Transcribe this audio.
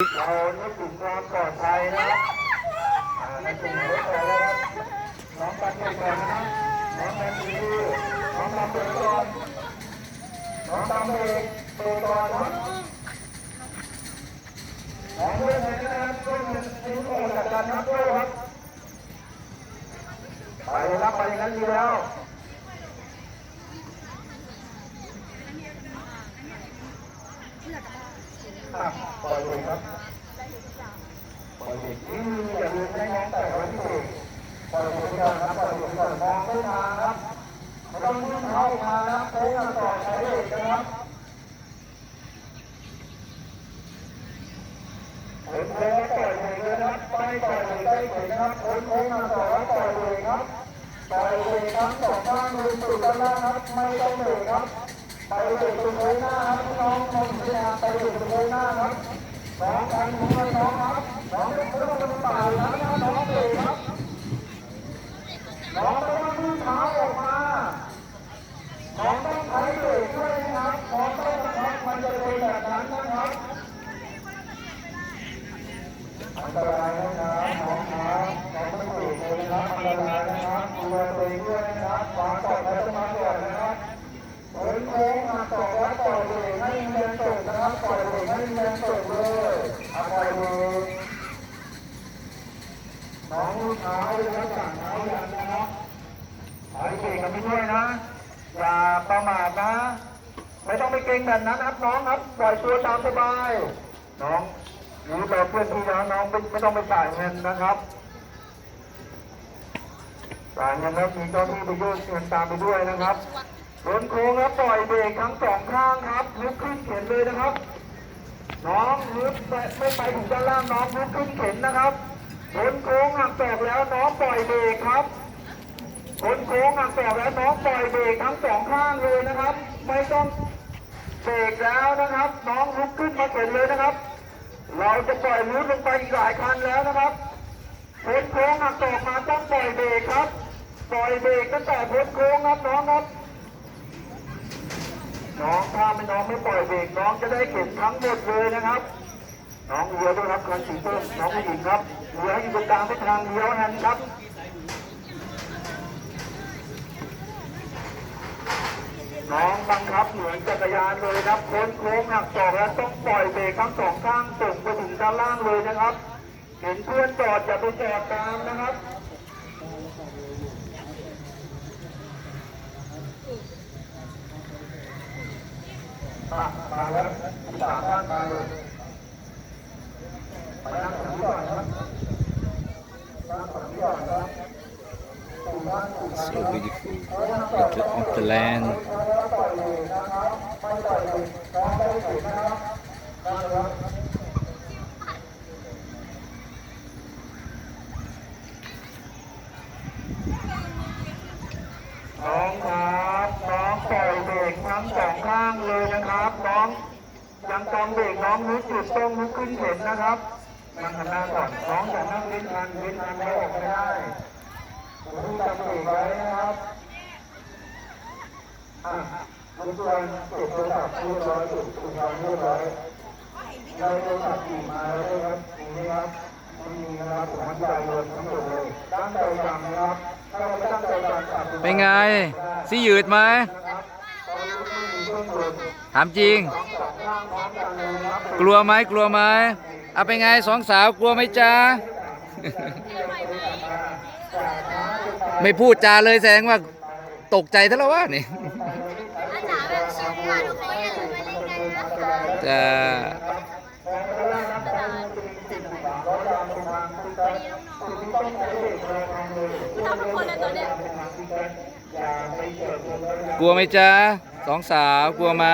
เรานึกถึงความปลอดภัยนะครับอ่านึกถึงรถก่อนนะครับน้องกันเบรกก่อนนะครับน้องกันดีน้องกันเบรกก่อนน้องกันเบรกเบรกก่อนนะครับน้องเพื่อนเลยนะครับเพื่อนทิ้งออกจากกันนะครับด้วยครับไปเลยครับไปอย่างนั้นดีแล้ว ปล่อยเลยครับปล่อยเด็กนี่อย่าลืมให้น้องแต่ไว้ที่เด็กปล่อยเด็กก่อนครับปล่อยเด็กก่อนมองไม่ทาครับต้องวิ่งเข้ามานะครับโค้งมาต่อใช้เด็กนะครับเห็นโค้งปล่อยเด็กเลยนะครับไปปล่อยเด็กได้เด็กนะครับโค้งโค้งมาต่อแล้วปล่อยเด็กครับปล่อยเด็กทั้งสองข้างลืมตุดด้านล่างครับไม่ต้องเบรกครับ ไปเด็กตรงโค้งหน้าครับน้องมองเห็นทางไปเด็กตรงโค้งหน้าครับน้องกันน้องน้องครับน้องไม่ต้องเป็นป่าแล้วนะน้องเด็กครับน้องต้องพึ่งเท้าออกมาน้องต้องใช้เบรกด้วยนะครับน้องต้องนะครับมันจะเป็นแบบนั้นนะครับอันตรายนะครับน้องครับน้องไม่เบรกเลยนะครับอันตรายนะครับดูแลตัวเองด้วยนะครับวางก่อนแล้วจะมาก่อนนะครับ มาต่อแล้วปล่อยเบรกให้เรียนจบนะครับปล่อยเบรกให้เรียนจบเลยเอาปล่อยเบรกน้องลูกเท้าเลยนะสั่งเท้ายันนะครับปล่อยเบรกกันไปด้วยนะ อย่าประมาทนะ ไม่ต้องไปเกรงแบบนั้นครับน้องครับปล่อยตัวตามสบาย น้องหรือแบบเพื่อนพี่นะน้องไม่ไม่ต้องไปจ่ายเงินนะครับจ่ายเงินแล้วมีเจ้าหนี้ไปยื่นเงินตามไปด้วยนะครับ บนโค้งแล้วปล่อยเบรกทั้งสองข้างครับลุกขึ้นเข็นเลยนะครับ น้องลุกไปไม่ไปถึงด้านล่างน้องลุกขึ้นเข็นนะครับบนโค้งหักแตกแล้วน้องปล่อยเบรกครับบนโค้งหักแตกแล้วน้องปล่อยเบรกทั้งสองข้างเลยนะครับ ไม่ต้องเบรกแล้วนะครับ น้องลุกขึ้นมาเข็นเลยนะครับ เราจะปล่อยลุ้นลงไปอีกหลายคันแล้วนะครับพ้นโค้งหักแตกมาต้องปล่อยเบรกครับ ปล่อยเบรกตั้งแต่พ้นโค้งครับน้องครับ ถ้าไม่น้องไม่ปล่อยเบรกน้องจะได้เข็นทั้งหมดเลยนะครับ น้องเลี้ยวด้วยครับคันสีส้มน้องผู้หญิงครับเลี้ยวอยู่ตรงกลางเส้นทางเลี้ยวนั้นครับน้องบังคับเหมือนจักรยานเลยครับโค้งโค้งหักศอกแล้วต้องปล่อยเบรกทั้งสองข้างส่งไปถึงด้านล่างเลยนะครับ เห็นเพื่อนจอดอย่าไปจอดตามนะครับ มามาแล้ว สามท่านมาเลยไปนั่งตรงนี้ก่อนครับนั่งตรงนี้ก่อนครับ So beautiful. Beauty of the land. น้องไม่ได้ถึงนะครับน้องครับน้องปล่อยเบรกทั้งสองข้างเลยนะครับน้อง ยังกำเบรกน้องนึกจุดต้องลุกขึ้นเข็นนะครับนั่งหันหน้าก่อนน้องอย่านั่งเล่นคันเล่นคันไม่ออกไม่ได้ผมจำเบรกไว้นะครับอะทุกคนเก็บโทรศัพท์เรียบร้อยเก็บอุปกรณ์เรียบร้อยเราโทรศัพท์ขี่มาแล้วครับตรงนี่ครับไม่มีนะครับผมอธิบายรวมทั้งหมดเลยตั้งใจฟังนะครับถ้าเราไม่ตั้งใจฟังขับเป็นไงสิยืดไหม ถามจริง กลัวไหมกลัวไหมเอาเป็นไงสองสาวกลัวไหมจ๊ะไม่พูดจาเลยแสดงว่าตกใจทะเลาะวะนี่อาจารย์แบบชิวค่ะทุกคนอย่าลืมมาเล่นกันนะคะจะต้องทุกคนเลยตอนเนี้ยกลัวไหมจ๊ะสองสาวกลัวไหม